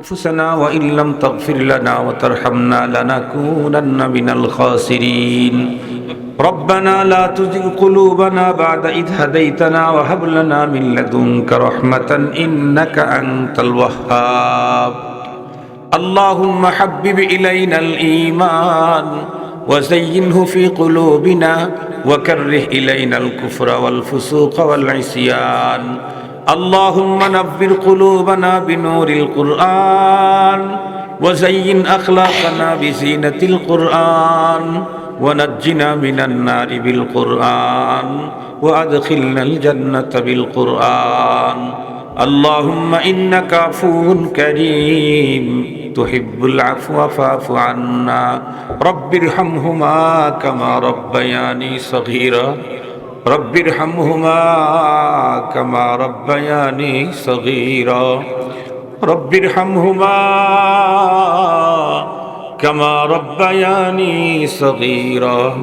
أنفسنا وإن لم تغفر لنا وترحمنا لنكونن من الخاسرين ربنا لا تزغ قلوبنا بعد إذ هديتنا وهب لنا من لدنك رحمة إنك أنت الوهاب اللهم حبب إلينا الإيمان وزينه في قلوبنا وكره إلينا الكفر والفسوق والعصيان اللهم نبر قلوبنا بنور القرآن وزين أخلاقنا بزينة القرآن ونجنا من النار بالقرآن وأدخلنا الجنة بالقرآن اللهم إنك عفو كريم تحب العفو فاعف عنا رب ارحمهما كما ربياني صغيرا رب ارحمهما كما ربياني صغيرا. رب ارحمهما كما ربياني صغيرا.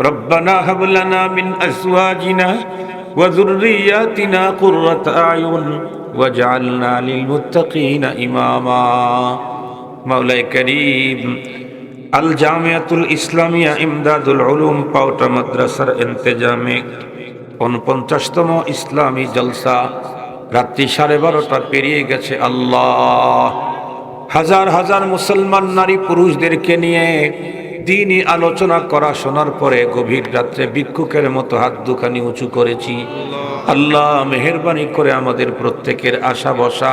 ربنا هب لنا من أزواجنا وذرياتنا قرة أعين واجعلنا للمتقين إماما. مولاي كريم আল জামিয়াতুল ইসলামিয়া ইমদাদুল উলুম পাউটা মাদ্রাসার ইন্তেজামে উনপঞ্চাশতম ইসলামী জলসা রাত্রি সাড়ে বারোটা পেরিয়ে গেছে আল্লাহ। হাজার হাজার মুসলমান নারী পুরুষদেরকে নিয়ে দিনই আলোচনা করা শোনার পরে গভীর রাত্রে ভিক্ষুকের মতো হাত দুখানি উঁচু করেছি। আল্লাহ মেহরবানি করে আমাদের প্রত্যেকের আশা বসা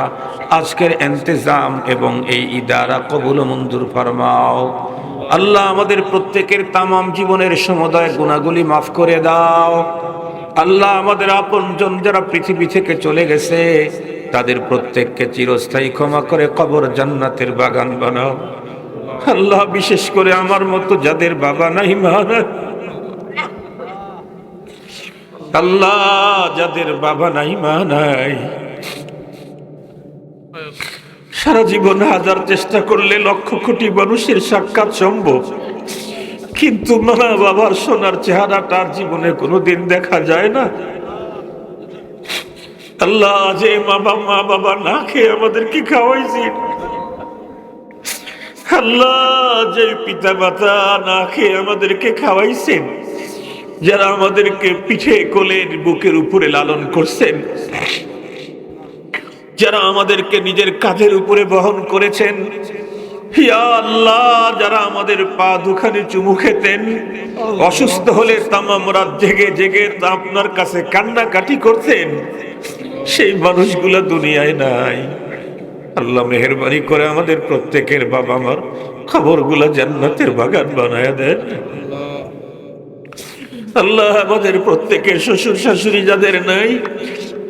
আজকের এন্তেজাম এবং এই ইদারা কবুল মঞ্জুর ফরমাও। আল্লাহ আমাদের প্রত্যেকের তামাম জীবনের সমুদায় গুণাগুলি মাফ করে দাও। আল্লাহ আমাদের আপনজন যারা পৃথিবী থেকে চলে গেছে, তাদের প্রত্যেককে চিরস্থায়ী ক্ষমা করে কবর জান্নাতের বাগান বানাও। আল্লাহ বিশেষ করে আমার মতো যাদের বাবা নাই, মা আল্লাহ যাদের বাবা নাই, মা নাই। সারা জীবন হাজার চেষ্টা করলে লক্ষ কোটি মানুষের সাক্ষাৎ সম্ভব। কিন্তু মা বাবার সোনার চেহারা তার জীবনে কোনোদিন দেখা যায় না। আল্লাহ যে মা বাবা মা বাবা না খেয়ে আমাদেরকে খাওয়াইছি। আল্লাহ যে পিতা মাতা না খেয়ে আমাদেরকে খাওয়াইছেন। যারা আমাদেরকে পিঠে কোলের বুকের উপরে লালন করছেন। যারা আমাদেরকে নিজের কাঁধের উপরে বহন করেছেন আল্লাহ, যারা আমাদের পা দুখানি চুমু খেতেন, অসুস্থ হলে তামাম রাত জেগে জেগে আপনার কাছে কান্নাকাটি করতেন, সেই মানুষগুলো দুনিয়ায় নাই। আল্লাহ মেহরবানি করে আমাদের প্রত্যেকের বাবা মার খবরগুলো জান্নাতের বাগান বানায় দেন। আল্লাহ আমাদের প্রত্যেকের শ্বশুর শাশুড়ি যাদের নাই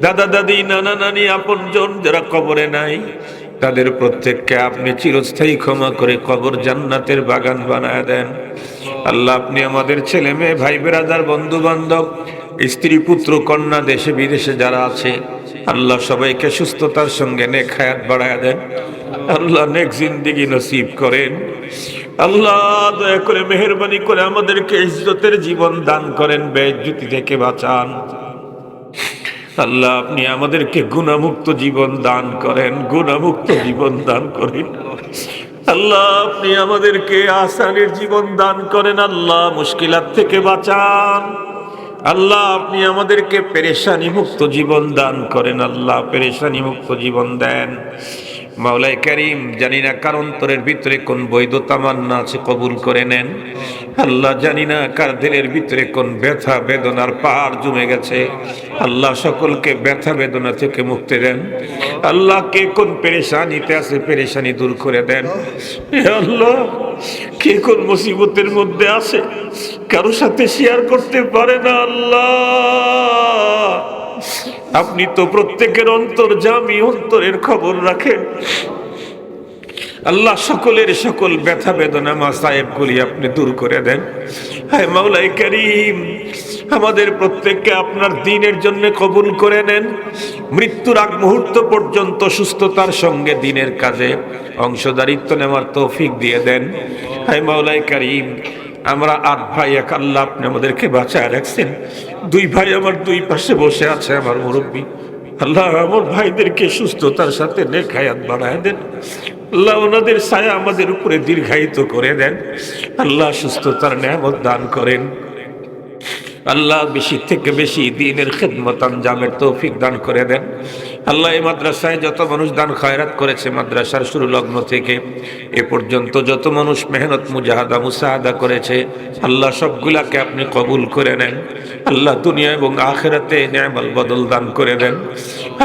দাদা দাদি নানা নানি আপন জন যারা কবরে নাই, তাদের প্রত্যেককে আপনি চিরস্থায়ী ক্ষমা করে কবর জান্নাতের বাগান বানায় দেন। আল্লাহ, আপনি আমাদের ছেলে মেয়ে, ভাই বেরাদার বন্ধু বান্ধব স্ত্রী, পুত্র, কন্যা, দেশে বিদেশে যারা আছে, আল্লাহ সবাইকে সুস্থতার সঙ্গে নেক হায়াত বাড়ায় দেন। আল্লাহ নেক জিন্দিগি নসিব করেন। আল্লাহ, দয়া করে মেহরবানি করে আমাদেরকে ইজ্জতের জীবন দান করেন বেজ্জুতি থেকে বাঁচান। আল্লাহ, আপনি আমাদেরকে গুণামুক্ত জীবন দান করেন, গুণামুক্ত জীবন দান করেন। আল্লাহ, আপনি আমাদেরকে আসানের জীবন দান করেন। আল্লাহ, মুশকিলাত থেকে বাঁচান। আল্লাহ, আপনি আমাদেরকে পেরেশানি মুক্ত জীবন দান করেন। আল্লাহ পেরেশানি মুক্ত জীবন দেন। মাওলাই করিম, জানি না কার অন্তরের ভিতরে কোন বৈধ তামান্না আছে, কবুল করে নেন। আল্লাহ জানি না কার দিলের ভিতরে কোন ব্যথা, বেদনার পাহাড় জমে গেছে। আল্লাহ সকলকে ব্যথা, বেদনা থেকে মুক্তি দেন। আল্লাহ কে কোন পেরেশানিতে আছে, পেরেশানি দূর করে দেন। আল্লাহ, কে কোন মুসিবতের মধ্যে আছে, কারও সাথে শেয়ার করতে পারে না আল্লাহ। আপনি তো প্রত্যেকের অন্তর জামি অন্তরের খবর রাখেন। আল্লাহ সকলের সকল ব্যথা বেদনা মা সাহেব গুলি আপনি দূর করে দেন। হায় মাওলাই করিম, আমাদের প্রত্যেককে আপনার দিনের জন্য কবুল করে নেন। মৃত্যুর আগ মুহূর্ত পর্যন্ত সুস্থতার সঙ্গে দিনের কাজে অংশদারিত্ব নেওয়ার তৌফিক দিয়ে দেন। হায় মাওলাই করিম আমরা আট ভাই এক আল্লাহ, আপনি আমাদেরকে বাঁচায় রাখছেন। দুই ভাই আমার দুই পাশে বসে আছে আমার মুরব্বী। আল্লাহ, আমার ভাইদেরকে সুস্থতার সাথে নেখায়াত বাড়ায় দেন। আল্লাহ, ওনাদের সায়া আমাদের উপরে দীর্ঘায়িত করে দেন। আল্লাহ সুস্থতার নিয়ামত দান করেন। আল্লাহ বেশি থেকে বেশি দিনের খেদমত আঞ্জামের তৌফিক দান করে দেন। আল্লাহ এই মাদ্রাসায় যত মানুষ দান খয়রাত করেছে, মাদ্রাসার শুরু লগ্ন থেকে এ পর্যন্ত যত মানুষ মেহনত, মুজাহাদা, মুসাহাদা করেছে, আল্লাহ সবগুলাকে আপনি কবুল করে নেন। আল্লাহ দুনিয়া এবং আখেরাতে ন্যামাল বদল দান করে দেন।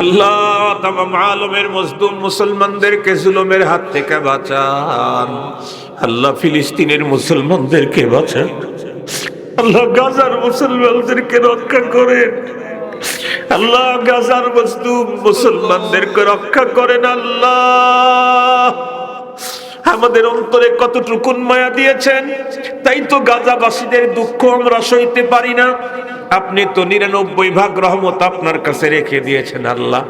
আল্লাহ তামাম আলমের মজদুম মুসলমানদেরকে জুলুমের হাত থেকে বাঁচান। আল্লাহ ফিলিস্তিনের মুসলমানদেরকে বাঁচান। আল্লাহ গাজার মুসলমানদেরকে রক্ষা করেন আল্লাহ গাজার বস্তু মুসলমানদেরকে রক্ষা করেন আল্লাহ। আমাদের অন্তরে কতটুকুন মায়া দিয়েছেন? তাই তো গাজাবাসীদের দুঃখ আমরা সইতে পারি না। আপনি তো নিরানব্বই ভাগ রহমত আপনার কাছে রেখে দিয়েছেন আল্লাহ।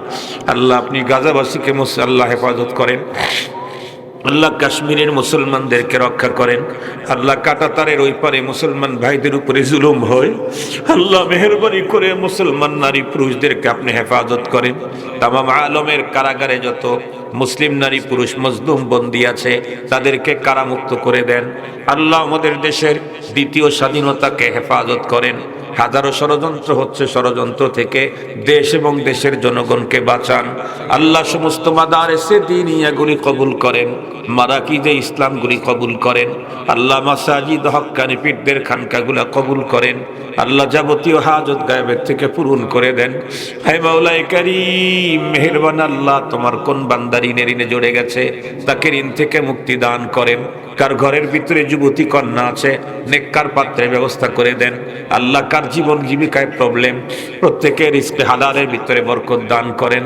আল্লাহ আপনি গাজাবাসীকে আল্লাহ হেফাজত করেন। আল্লাহ কাশ্মীরের মুসলমানদেরকে রক্ষা করেন। আল্লাহ কাটাতারের ওই পারে মুসলমান ভাইদের উপরে জুলুম হয়। আল্লাহ মেহরবানি করে মুসলমান নারী পুরুষদেরকে আপনি হেফাজত করেন। তামাম আলমের কারাগারে যত মুসলিম নারী পুরুষ মজলুম বন্দী আছে, তাদেরকে কারামুক্ত করে দেন। আল্লাহ আমাদের দেশের দ্বিতীয় স্বাধীনতাকে হেফাজত করেন। হাজারো ষড়যন্ত্র হচ্ছে ষড়যন্ত্র থেকে দেশ এবং দেশের জনগণকে বাঁচান। আল্লাহ সমস্ত মাদার এসে দিন ইয়াগুলি কবুল করেন, মারাকিজে ইসলামগুলি কবুল করেন, আল্লাহ মাসাজিদ হক্কানি পীঠদের খানকাগুলা কবুল করেন, আল্লাহ যাবতীয় হাজত গায়েবের থেকে পূরণ করে দেন। হাই মাওলাই কারিম, মেহেরবান আল্লাহ, তোমার কোন বান্দার ঋণে জড়ে গেছে, তাকে ঋণ থেকে মুক্তি দান করেন। কার ঘরের ভিতরে যুবতী কন্যা আছে, নেককার পাত্রের ব্যবস্থা করে দেন। আল্লাহ কার জীবন জীবিকায় প্রবলেম প্রত্যেকের ইস্কে হালালের ভিতরে বরকত দান করেন।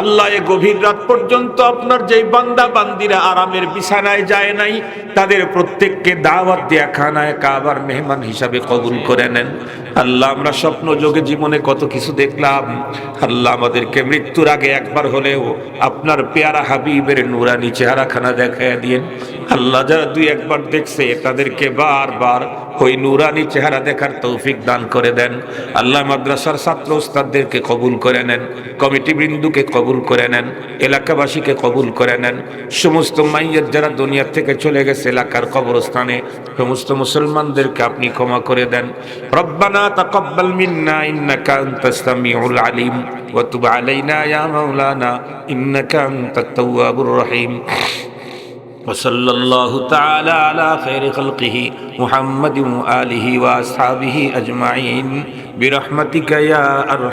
আল্লাহ এ গভীর রাত পর্যন্ত আপনার যেই বান্দা বান্দিরা আরামের বিছানায় যায় নাই, তাদের প্রত্যেককে দাওয়াত দেয়া খানায় কাবার মেহমান হিসাবে কবুল করে নেন। আল্লাহ, আমরা স্বপ্ন যোগে জীবনে কত কিছু দেখলাম। আল্লাহ আমাদেরকে মৃত্যুর আগে একবার হলেও আপনার পেয়ারা হাবিবের নুরানি চেহারাখানা দেখায় দিয়েন। আল্লাহ যারা দুই একবার দেখছে তাদেরকে বারবার ওই নুরানি চেহারা দেখার তৌফিক দান করে দেন। আল্লাহ মাদ্রাসার ছাত্র উস্তাদদেরকে কবুল করে নেন, কমিটি বৃন্দুকে কবুল করে নেন, এলাকাবাসীকে কবুল করে নেন। সমস্ত মাইয়ের যারা দুনিয়া থেকে চলে গেছে এলাকার কবরস্থানে, সমস্ত মুসলমানদেরকে আপনি ক্ষমা করে দেন। রব্বানা তাকাব্বাল মিন্না ইন্নাকা আনতাস সামিউল আলিম, ওয়া তুব আলাইনা ইয়া মাওলানা, ইন্নাকা আনতাত তাওয়াবুর রহিম। وصلى الله تعالى على خير خلقه محمد وآله وأصحابه أجمعين برحمتك يا أرحم